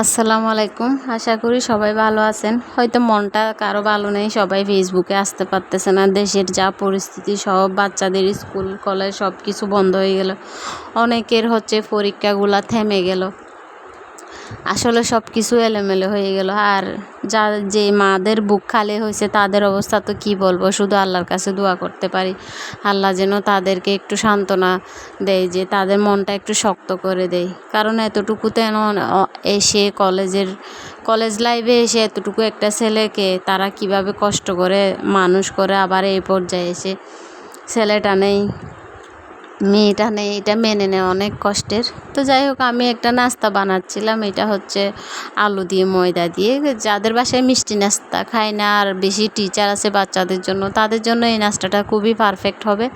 আসসালামু আলাইকুম। আশা করি সবাই ভালো আছেন। হয়তো মনটা কারও ভালো নেই, সবাই ফেসবুকে আসতে পারতেছে না। দেশের যা পরিস্থিতি সব বাচ্চাদের স্কুল, কলেজ সব কিছু বন্ধ হয়ে গেল। অনেকের হচ্ছে পরীক্ষাগুলা থেমে গেল। আসলে সব কিছু এলোমেলো হয়ে গেল। আর যা যে মাদের বুক খালি হয়েছে, তাদের অবস্থা তো কী বলব? শুধু আল্লাহর কাছে দোয়া করতে পারি। আল্লাহ যেন তাদেরকে একটু সান্ত্বনা দেয়, যে তাদের মনটা একটু শক্ত করে দেয়। কারণ এতটুকু তেন এসে কলেজের, কলেজ লাইফে এসে এতটুকু একটা ছেলেকে তারা কীভাবে কষ্ট করে, মানুষ করে আবার এই পর্যায়ে এসে ছেলেটা নেই। মেয়েটা নেই, এটা মেনে নেওয়া অনেক কষ্টের। তো যাই হোক, আমি একটা নাস্তা বানাচ্ছিলাম, এটা হচ্ছে আলু দিয়ে, ময়দা দিয়ে। যাদের বাসায় মিষ্টি নাস্তা খায় না, আর বেশি টিচার আছে বাচ্চাদের জন্য, তাদের জন্য এই নাস্তাটা খুবই পারফেক্ট হবে।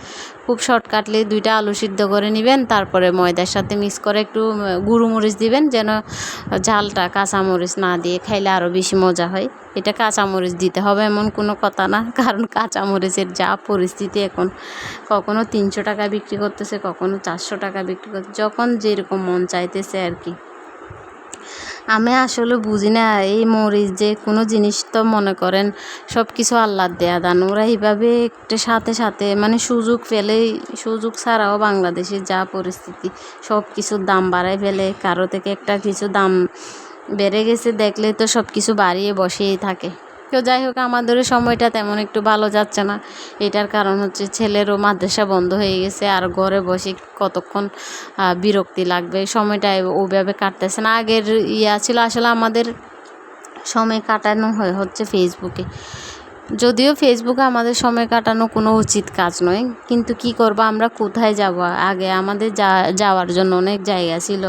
খুব শর্টকাটলি দুইটা আলু সিদ্ধ করে নেবেন, তারপরে ময়দার সাথে মিক্স করে একটু গুঁড়ো মরিচ দিবেন, যেন ঝালটা কাঁচামরিচ না দিয়ে খাইলে আরও বেশি মজা হয়। এটা কাঁচামরিচ দিতে হবে এমন কোনো কথা না, কারণ কাঁচামরিচের যা পরিস্থিতি এখন, কখনো তিনশো টাকা বিক্রি করতেছে কখনো চারশো টাকা বিক্রি করতে, যখন যেরকম মন চাইতেছে আর কি। আমি আসলে বুঝি না, এই মরিচ যে কোনো জিনিস তো মনে করেন সব কিছু আল্লাহর দেয়া দান। ওরা এইভাবে একটা সাথে সাথে মানে সুযোগ পেলেই, সুযোগ ছাড়াও বাংলাদেশের যা পরিস্থিতি সব কিছুর দাম বাড়ায় ফেলে। কারও থেকে একটা কিছু দাম বেড়ে গেছে দেখলে তো সব কিছু বাড়িয়ে বসেই থাকে। তো যাই হোক, আমাদেরও সময়টা তেমন একটু ভালো যাচ্ছে না। এটার কারণ হচ্ছে ছেলেরও মাদ্রাসা বন্ধ হয়ে গেছে, আর ঘরে বসে কতক্ষণ বিরক্তি লাগবে। সময়টা ওইভাবে কাটতেছে না। আগের ইয়া ছিল, আসলে আমাদের সময় কাটানো হয় হচ্ছে ফেসবুকে যদিও ফেসবুকে আমাদের সময় কাটানো কোনো উচিত কাজ নয়, কিন্তু কি করব, আমরা কোথায় যাব? আগে আমাদের যা, যাওয়ার জন্য অনেক জায়গা ছিল।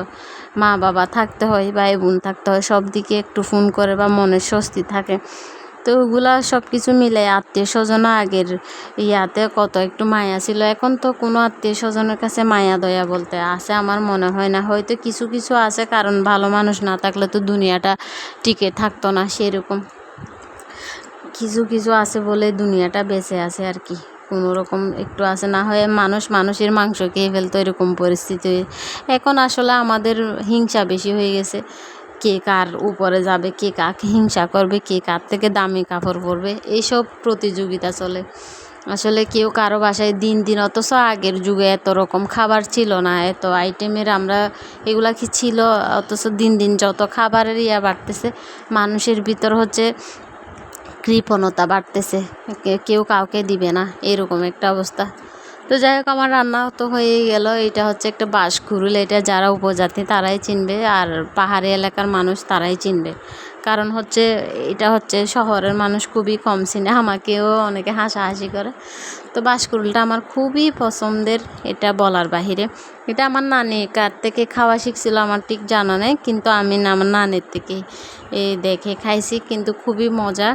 মা বাবা থাকতে হয় ভাই বোন থাকতে হয়, সব দিকে একটু ফোন করে বা মনের স্বস্তি থাকে। তো ওগুলা সব কিছু মিলে আত্মীয় স্বজন আগের ইয়াতে কত একটু মায়া ছিল। এখন তো কোনো আত্মীয় স্বজনের কাছে মায়া দয়া বলতে আছে আমার মনে হয় না। হয়তো কিছু কিছু আছে, কারণ ভালো মানুষ না থাকলে তো দুনিয়াটা টিকে থাকতো না সেরকম। কিছু কিছু আছে বলে দুনিয়াটা বেঁচে আছে আর কি। কোনো রকম একটু আছে, না হয় মানুষ মানুষের মাংস খেয়ে ফেলতো এরকম পরিস্থিতি। এখন আসলে আমাদের হিংসা বেশি হয়ে গেছে। কে কার উপরে যাবে, কে কাকে হিংসা করবে, কে কার থেকে দামি কাপড় পরবে এইসব প্রতিযোগিতা চলে। আসলে কেউ কারও বাসায় দিন দিন অথচ আগের যুগে এত রকম খাবার ছিল না, এত আইটেমের আমরা এগুলা কি ছিল, অথচ দিন দিন যত খাবারের ইয়া বাড়তেছে, মানুষের ভিতর হচ্ছে কৃপণতা বাড়তেছে কেউ কাউকে দিবে না, এরকম একটা অবস্থা। তো যাই হোক, আমার রান্না তো হয়ে গেল। এটা হচ্ছে একটা বাঁশকুড়ুল। এটা যারা উপজাতি, তারাই চিনবে। আর পাহাড়ি এলাকার মানুষ, তারাই চিনবে। কারণ হচ্ছে, এটা হচ্ছে শহরের মানুষ খুবই কম চিনে। আমাকেও অনেকে হাসাহাসি করে। তো বাঁশকুড়ুলটা আমার খুবই পছন্দের, এটা বলার বাহিরে। এটা আমার নানি, কার থেকে খাওয়া শিখছিল আমার ঠিক জানা নেই। কিন্তু আমি আমার নানির থেকে দেখে খাইছি। কিন্তু খুবই মজা।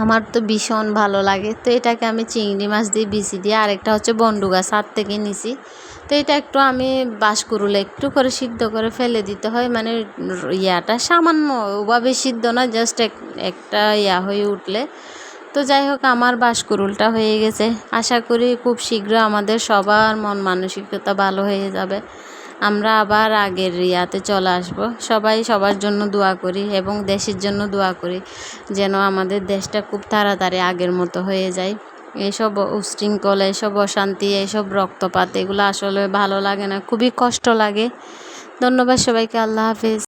আমার তো ভীষণ ভালো লাগে। তো এটাকে আমি চিংড়ি মাছ দিয়ে বিচি দিয়ে আরেকটা হচ্ছে বন্ডুগা সাত থেকে নিছি। তো এটা একটু আমি বাস করলে একটু করে সিদ্ধ করে ফেলে দিতে হয়। মানে ইয়াটা সামান্য ওভাবে সিদ্ধ না জাস্ট এক, একটা ইয়া হয়ে উঠলে। তো যাই হোক, আমার বাঁশকুড়ুলটা হয়ে গেছে। আশা করি খুব শীঘ্র আমাদের সবার মন মানসিকতা ভালো হয়ে যাবে। আমরা আবার আগের রিয়াতে চলে আসব। সবাই সবার জন্য দোয়া করি এবং দেশের জন্য দোয়া করি যেন আমাদের দেশটা খুব তাড়াতাড়ি আগের মতো হয়ে যায়। এইসব উশৃঙ্খল এইসব অশান্তি এইসব রক্তপাত, এগুলো আসলে ভালো লাগে না, খুবই কষ্ট লাগে। ধন্যবাদ সবাইকে, আল্লাহ হাফিজ।